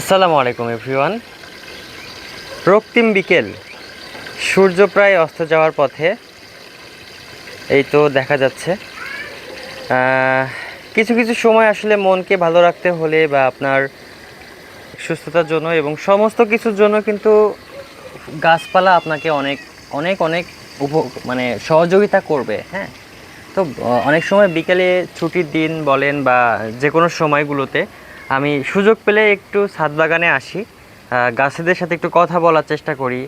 আসসালামু আলাইকুম, এভরিওয়ান। রক্তিম বিকেল। সূর্য প্রায় অস্ত যাওয়ার পথে এই তো দেখা যাচ্ছে। কিছু কিছু সময় আসলে মনকে ভালো রাখতে হলে বা আপনার সুস্থতার জন্য এবং সমস্ত কিছুর জন্য কিন্তু গাছপালা আপনাকে অনেক অনেক অনেক উপ মানে সহযোগিতা করবে হ্যাঁ? তো অনেক সময় বিকেলে ছুটির দিন বলেন বা যে কোনো সময়গুলোতে আমি সুযোগ পেলে একটু ছাদ বাগানে আসি। গাছেদের সাথে একটু কথা বলার চেষ্টা করি।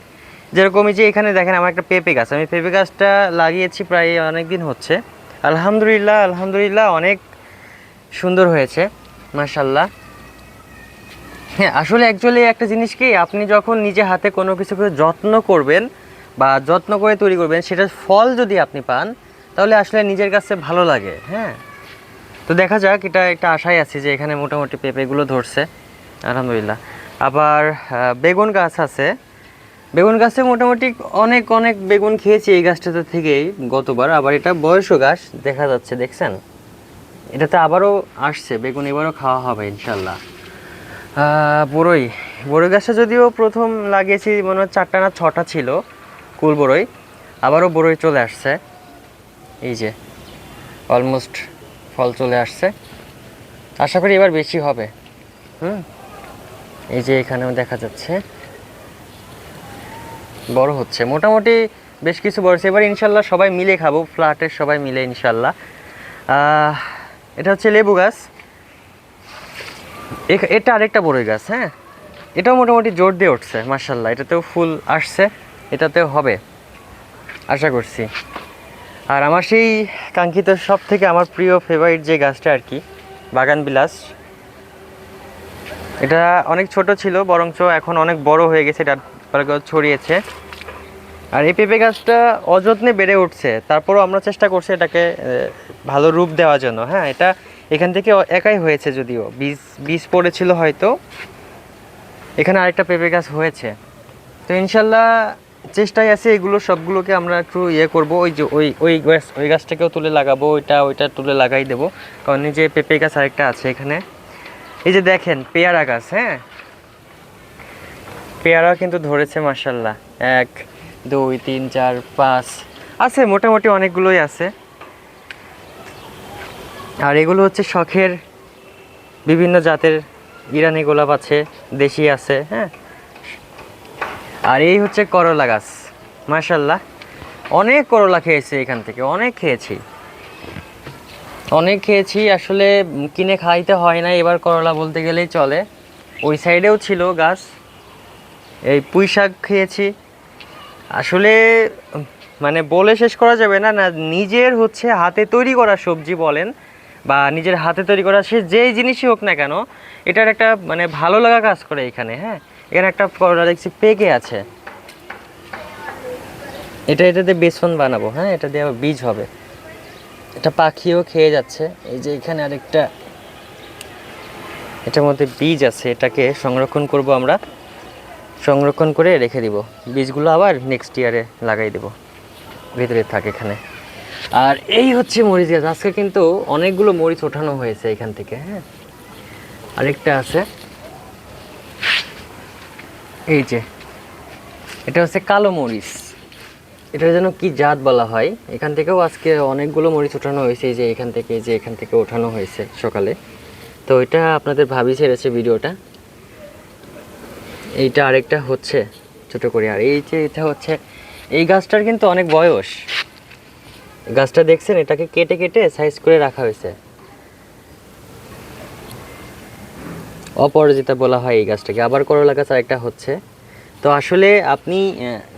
যেরকমই যে এখানে দেখেন আমার একটা পেঁপে গাছ। আমি পেঁপে গাছটা লাগিয়েছি প্রায় অনেক দিন হচ্ছে। আলহামদুলিল্লাহ আলহামদুলিল্লাহ অনেক সুন্দর হয়েছে মাশাল্লাহ হ্যাঁ আসলে অ্যাকচুয়ালি একটা জিনিস কি, আপনি যখন নিজে হাতে কোনো কিছুকে যত্ন করবেন বা যত্ন করে তৈরি করবেন, সেটার ফল যদি আপনি পান, তাহলে আসলে নিজের কাছে ভালো লাগে হ্যাঁ। তো দেখা যাক, এটা একটা আশাই আছি যে এখানে মোটামুটি পেঁপেগুলো ধরছে। আলহামদুলিল্লাহ। আবার বেগুন গাছ আছে। বেগুন গাছে মোটামুটি অনেক অনেক বেগুন খেয়েছি এই গাছটাতে থেকেই গতবার। আবার এটা বয়সও গাছ, দেখা যাচ্ছে, দেখছেন? এটাতে আবারও আসছে, বেগুন এবারও খাওয়া হবে ইনশাল্লাহ বড়ই বড়ই গাছটা যদিও প্রথম লাগিয়েছি, মনে হয় চারটা না ছটা ছিল, কুল বড়ই আবারও বড়ই চলে আসছে। এই যে অলমোস্ট ফল চলে আসছে। আশা করি এবার বেশি হবে। হুম? এই যে এখানেও দেখা যাচ্ছে। বড় হচ্ছে। মোটামুটি বেশ কিছু বড় এবার ইনশাল্লাহ সবাই মিলে খাব। ফ্ল্যাটের সবাই মিলে ইনশাল্লাহ। এটা হচ্ছে লেবু গাছ। এটা আরেকটা বড়ই গাছ হ্যাঁ? এটাও মোটামুটি জোর দিয়ে উঠছে মার্শাল্লাহ এটাতেও ফুল আসছে। এটাতেও হবে। আশা করছি। আর আমার সেই কাঙ্ক্ষিত সব থেকে আমার প্রিয় ফেভারিট যে গাছটা আর কি, বাগান বিলাস। এটা অনেক ছোট ছিল, বরঞ্চ এখন অনেক বড় হয়ে গেছে, এটা ছড়িয়েছে। আর এই পেঁপে গাছটা অযত্নে বেড়ে উঠছে, তারপরও আমরা চেষ্টা করছি এটাকে ভালো রূপ দেওয়ার জন্য। হ্যাঁ এটা এখান থেকে একাই হয়েছে যদিও, বীজ বীজ পড়েছিল হয়তো। এখানে আরেকটা পেঁপে গাছ হয়েছে। তো ইনশাল্লাহ চেষ্টায় আছে এগুলো সবগুলোকে আমরা একটু ইয়ে করব। ওই যে, ওই ওই গাছ, ওই গাছটাকেও তুলে লাগাবো, ওইটা ওইটা তুলে লাগাই দেবো। কারণ এই যে পেঁপে গাছ আরেকটা আছে এখানে। এই যে দেখেন, পেয়ারা গাছ হ্যাঁ? পেয়ারা কিন্তু ধরেছে মার্শাল্লাহ এক, দুই, তিন, চার, পাঁচ, আছে মোটামুটি অনেকগুলোই আছে। আর এগুলো হচ্ছে শখের বিভিন্ন জাতের ইরানি গোলাপ আছে, দেশি আছে হ্যাঁ? আর এই হচ্ছে করলা গাছ। মার্শাল্লাহ অনেক করলা খেয়েছি এখান থেকে, অনেক খেয়েছি। অনেক খেয়েছি, আসলে কিনে খাইতে হয় না এবার করলা বলতে গেলেই চলে। ওই সাইডেও ছিল গাছ। এই পুঁই শাক খেয়েছি। আসলে মানে বলে শেষ করা যাবে না না নিজের হচ্ছে হাতে তৈরি করা সবজি বলেন, বা নিজের হাতে তৈরি করা সে যেই জিনিসই হোক না কেন, এটার একটা মানে ভালো লাগা কাজ করে এখানে হ্যাঁ। এখানে একটা করলা দেখছি, পেকে আছে। এটা এটাতে বেসন বানাবো হ্যাঁ? এটা দিয়ে বীজ হবে। এটা পাখিও খেয়ে যাচ্ছে। এই যে এখানে আরেকটা, এটার মধ্যে বীজ আছে, এটাকে সংরক্ষণ করব আমরা। সংরক্ষণ করে রেখে দিব। বীজগুলো আবার নেক্সট ইয়ারে লাগাই দেব। ভিতরে থাকে এখানে। আর এই হচ্ছে মরিচ গাছ। আজকে কিন্তু অনেকগুলো মরিচ ওঠানো হয়েছে এখান থেকে হ্যাঁ? আরেকটা আছে। এই যে, এটা হচ্ছে কালো মরিচ। এটার জন্য কি জাত বলা হয়? এখান থেকেও আজকে অনেকগুলো মরিচ ওঠানো হয়েছে যে এখান থেকে যে এখান থেকে ওঠানো হয়েছে সকালে। তো এটা আপনাদের ভাবি ছেড়েছে ভিডিওটা। এইটা আরেকটা হচ্ছে ছোট করে। আর এই যে এটা হচ্ছে, এই গাছটার কিন্তু অনেক বয়স। গাছটা দেখছেন, এটাকে কেটে কেটে সাইজ করে রাখা হয়েছে। অপরাজিতা বলা হয় এই গাছটাকে। আবার করলা গাছ আরেকটা হচ্ছে। তো আসলে আপনি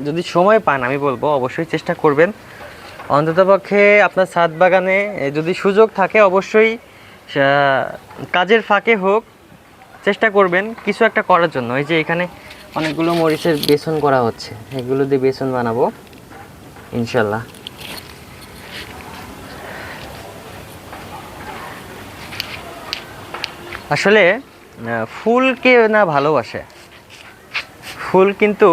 যদি সময় পান, আমি বলব, অবশ্যই চেষ্টা করবেন। অন্ততপক্ষে আপনার ছাদ বাগানে যদি সুযোগ থাকে, অবশ্যই কাজের ফাঁকে হোক, চেষ্টা করবেন কিছু একটা করার জন্য। এই যে এখানে অনেকগুলো মরিচের বেসন করা হচ্ছে। এগুলো দিয়ে বেসন বানাবো, ইনশাল্লাহ। আসলে ফুলকে না ভালোবাসে। ফুল কিন্তু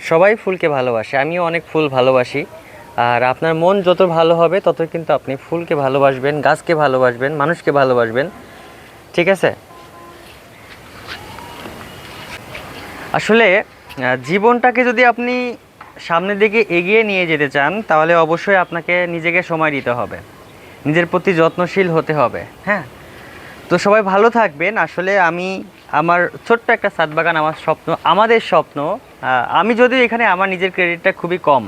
সবাই ফুলকে ভালোবাসে। আমিও অনেক ফুল ভালোবাসি। আর আপনার মন যত ভালো হবে, তত কিন্তু আপনি ফুলকে ভালোবাসবেন, গাছকে ভালোবাসবেন, মানুষকে ভালোবাসবেন। ঠিক আছে? আসলে জীবনটাকে যদি আপনি সামনের দিকে এগিয়ে নিয়ে যেতে চান, তাহলে অবশ্যই আপনাকে নিজেকে সময় দিতে হবে। নিজের প্রতি যত্নশীল হতে হবে হ্যাঁ? তো সবাই ভালো থাকবেন। আসলে আমি আমার ছোট্ট একটা সাত বাগান, আমার স্বপ্ন, আমাদের স্বপ্ন আমি যদিও এখানে আমার নিজের ক্রেডিটটা খুবই কম।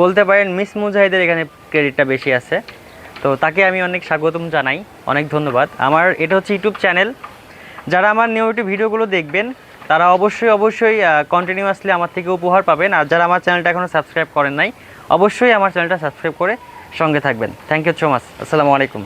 বলতে পারেন, মিস মুজাহিদের এখানে ক্রেডিটটা বেশি আছে। তো তাকে আমি অনেক স্বাগতম জানাই, অনেক ধন্যবাদ। আমার, এটা হচ্ছে ইউটিউব চ্যানেল। যারা আমার নিয়মিত ভিডিওগুলো দেখবেন, তারা অবশ্যই অবশ্যই কন্টিনিউয়াসলি আমার থেকে উপহার পাবেন। আর যারা আমার চ্যানেলটা এখনও সাবস্ক্রাইব করেন নাই, অবশ্যই আমার চ্যানেলটা সাবস্ক্রাইব করে সঙ্গে থাকবেন। থ্যাংক ইউ সো মাচ আসসালামু আলাইকুম।